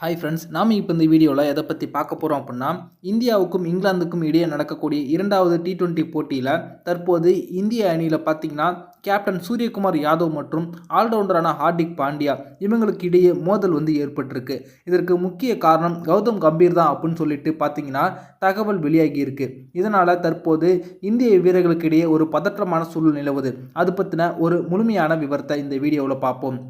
Hi friends நாம் இப்போ இந்த வீடியோவில் எதை பற்றி பார்க்க போகிறோம் அப்படின்னா இந்தியாவுக்கும் இங்கிலாந்துக்கும் இடையே நடக்கக்கூடிய இரண்டாவது டி டுவெண்ட்டி போட்டியில் தற்போது இந்திய அணியில் பார்த்தீங்கன்னா கேப்டன் சூரியகுமார் யாதவ் மற்றும் ஆல்ரவுண்டரான ஹார்திக் பாண்டியா இவங்களுக்கு இடையே மோதல் வந்து ஏற்பட்டிருக்கு. இதற்கு முக்கிய காரணம் கௌதம் கம்பீர் தான் அப்படின்னு சொல்லிட்டு பார்த்தீங்கன்னா தகவல் வெளியாகியிருக்கு இதனால் தற்போது இந்திய வீரர்களுக்கு இடையே ஒரு பதற்றமான சூழல் நிலவுது. அது பற்றின ஒரு முழுமையான விவரத்தை இந்த வீடியோவில் பார்ப்போம்.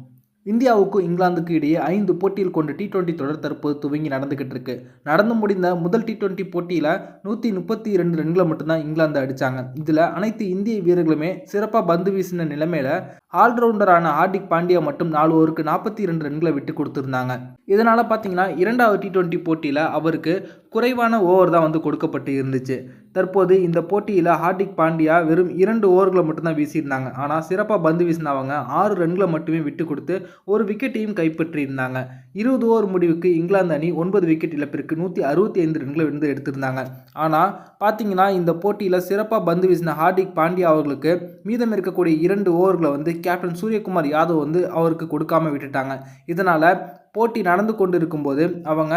இந்தியாவுக்கும் இங்கிலாந்துக்கு இடையே ஐந்து போட்டியில் கொண்டு டி டுவெண்ட்டி தொடர் தற்போது துவங்கி நடந்துகிட்டு இருக்கு. நடந்து முடிந்த முதல் டி டுவெண்ட்டி போட்டியில் நூற்றி முப்பத்தி ரெண்டு ரன்களை மட்டும்தான் இங்கிலாந்து அடித்தாங்க இதில் அனைத்து இந்திய வீரர்களுமே சிறப்பாக பந்து வீசின நிலைமையில் ஆல்ரவுண்டரான ஹார்திக் பாண்டியா மட்டும் நாலு ஓவருக்கு நாற்பத்தி இரண்டு ரன்களை விட்டு கொடுத்துருந்தாங்க. இதனால் பார்த்தீங்கன்னா இரண்டாவது டி டுவெண்ட்டி போட்டியில் அவருக்கு குறைவான ஓவர் தான் வந்து கொடுக்கப்பட்டு இருந்துச்சு. தற்போது இந்த போட்டியில் ஹார்திக் பாண்டியா வெறும் இரண்டு ஓவர்களை மட்டும்தான் வீசியிருந்தாங்க. ஆனால் சிறப்பாக பந்து வீசினவங்க ஆறு ரன்களை மட்டுமே விட்டு கொடுத்து ஒரு விக்கெட்டையும் கைப்பற்றியிருந்தாங்க. இருபது ஓவர் முடிவுக்கு இங்கிலாந்து அணி ஒன்பது விக்கெட் இழப்பிற்கு நூற்றி அறுபத்தி ஐந்து ரன்களை விழுந்து எடுத்திருந்தாங்க. ஆனால் பார்த்தீங்கன்னா இந்த போட்டியில் சிறப்பாக பந்து வீசின ஹார்திக் பாண்டியா அவர்களுக்கு மீதம் இருக்கக்கூடிய இரண்டு ஓவர்களை வந்து கேப்டன் சூரியகுமார் யாதவ் வந்து அவருக்கு கொடுக்காம விட்டுட்டாங்க. இதனால் போட்டி நடந்து கொண்டு இருக்கும்போது அவங்க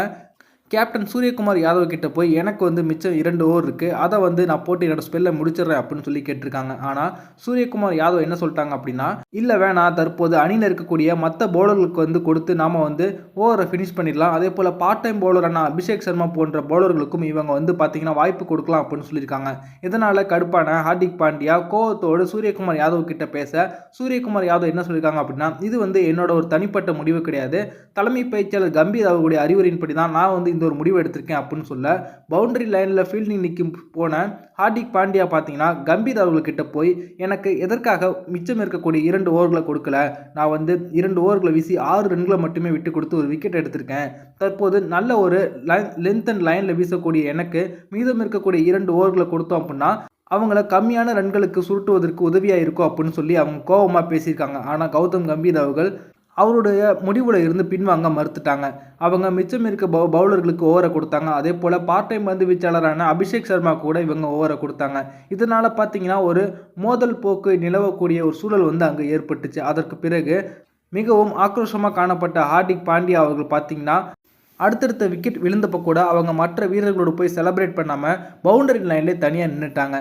கேப்டன் சூரியகுமார் யாதவ் கிட்ட போய் எனக்கு வந்து மிச்சம் இரண்டு ஓவர் இருக்குது அதை வந்து நான் போட்டு என்னோட ஸ்பெல்லை முடிச்சிடுறேன் அப்படின்னு சொல்லி கேட்டிருக்காங்க. ஆனால் சூரியகுமார் யாதவ் என்ன சொல்லிட்டாங்க அப்படின்னா இல்லை வேணாம். தற்போது அணியில் இருக்கக்கூடிய மற்ற பவுலர்களுக்கு வந்து கொடுத்து நாம் வந்து ஓவரை ஃபினிஷ் பண்ணிடலாம். அதே போல் பார்ட் டைம் பவுலரான அபிஷேக் சர்மா போன்ற பவுலர்களுக்கும் இவங்க வந்து பார்த்தீங்கன்னா வாய்ப்பு கொடுக்கலாம் அப்படின்னு சொல்லியிருக்காங்க. இதனால் கடுப்பான ஹார்திக் பாண்டியா கோவத்தோடு சூரியகுமார் யாதவ் கிட்ட பேச சூரியகுமார் யாதவ் என்ன சொல்லியிருக்காங்க அப்படின்னா இது வந்து என்னோட ஒரு தனிப்பட்ட முடிவு கிடையாது. தலைமை பயிற்சியாளர் கம்பீர் அவர்களுடைய அறிவுரையின்படி தான் நான் வந்து இந்த ஒரு முடிவு எடுத்திருக்கேன் அப்படின்னு சொல்ல பவுண்டரி லைனில் ஃபீல்டிங் நிற்கும் போன ஹார்திக் பாண்டியா பார்த்தீங்கன்னா கம்பீர் அவர்கள்கிட்ட போய் எனக்கு எதற்காக மிச்சம் இருக்கக்கூடிய இரண்டு ஓவர்களை கொடுக்கல? நான் வந்து இரண்டு ஓவர்களை வீசி ஆறு ரன்களை மட்டுமே விட்டு கொடுத்து ஒரு விக்கெட் எடுத்திருக்கேன். தற்போது நல்ல ஒரு லைன் லென்த் அண்ட் லைனில் வீசக்கூடிய எனக்கு மீதம் இருக்கக்கூடிய இரண்டு ஓவர்களை கொடுத்தோம் அப்படின்னா அவங்கள கம்மியான ரன்களுக்கு சுருட்டுவதற்கு உதவியாக இருக்கும் அப்படின்னு சொல்லி அவங்க கோபமாக பேசியிருக்காங்க. ஆனால் கௌதம் கம்பீர் அவர்கள் அவருடைய முடிவில் இருந்து பின்வாங்க மறுத்துட்டாங்க. அவங்க மிச்சம் இருக்க பவு பவுலர்களுக்கு ஓவரை கொடுத்தாங்க. அதே போல் பார்ட் டைம் பந்து வீச்சாளரான அபிஷேக் சர்மா கூட இவங்க ஓவரை கொடுத்தாங்க. இதனால் பார்த்தீங்கன்னா ஒரு மோதல் போக்கு நிலவக்கூடிய ஒரு சூழல் வந்து அங்கே ஏற்பட்டுச்சு. அதற்கு பிறகு மிகவும் ஆக்ரோஷமாக காணப்பட்ட ஹார்திக் பாண்டியா அவர்கள் பார்த்தீங்கன்னா அடுத்தடுத்த விக்கெட் விழுந்தப்போ கூட அவங்க மற்ற வீரர்களோடு போய் செலப்ரேட் பண்ணாமல் பவுண்டரி லைன்லேயே தனியாக நின்றுட்டாங்க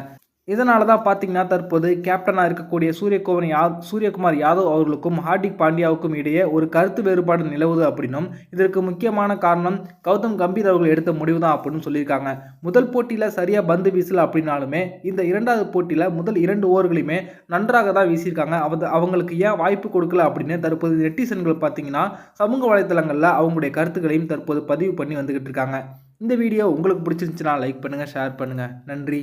இதனால தான் பார்த்தீங்கன்னா தற்போது கேப்டனாக இருக்கக்கூடிய சூரியகுமார் யா சூரியகுமார் யாதவ் அவர்களுக்கும் ஹார்திக் பாண்டியாவுக்கும் இடையே ஒரு கருத்து வேறுபாடு நிலவுது அப்படின்னும் இதற்கு முக்கியமான காரணம் கௌதம் கம்பீர் அவர்கள் எடுத்த முடிவு தான் அப்படின்னு சொல்லியிருக்காங்க. முதல் போட்டியில் சரியாக பந்து வீசல அப்படின்னாலுமே இந்த இரண்டாவது போட்டியில் முதல் இரண்டு ஓவர்களையுமே நன்றாக தான் வீசியிருக்காங்க. அவ அவங்களுக்கு ஏன் வாய்ப்பு கொடுக்கல அப்படின்னு தற்போது நெட்டிசன்கள் பார்த்தீங்கன்னா சமூக வலைத்தளங்களில் அவங்களுடைய கருத்துக்களையும் தற்போது பதிவு பண்ணி வந்துக்கிட்டு இருக்காங்க. இந்த வீடியோ உங்களுக்கு பிடிச்சிருந்துச்சுன்னா லைக் பண்ணுங்கள் ஷேர் பண்ணுங்கள் நன்றி.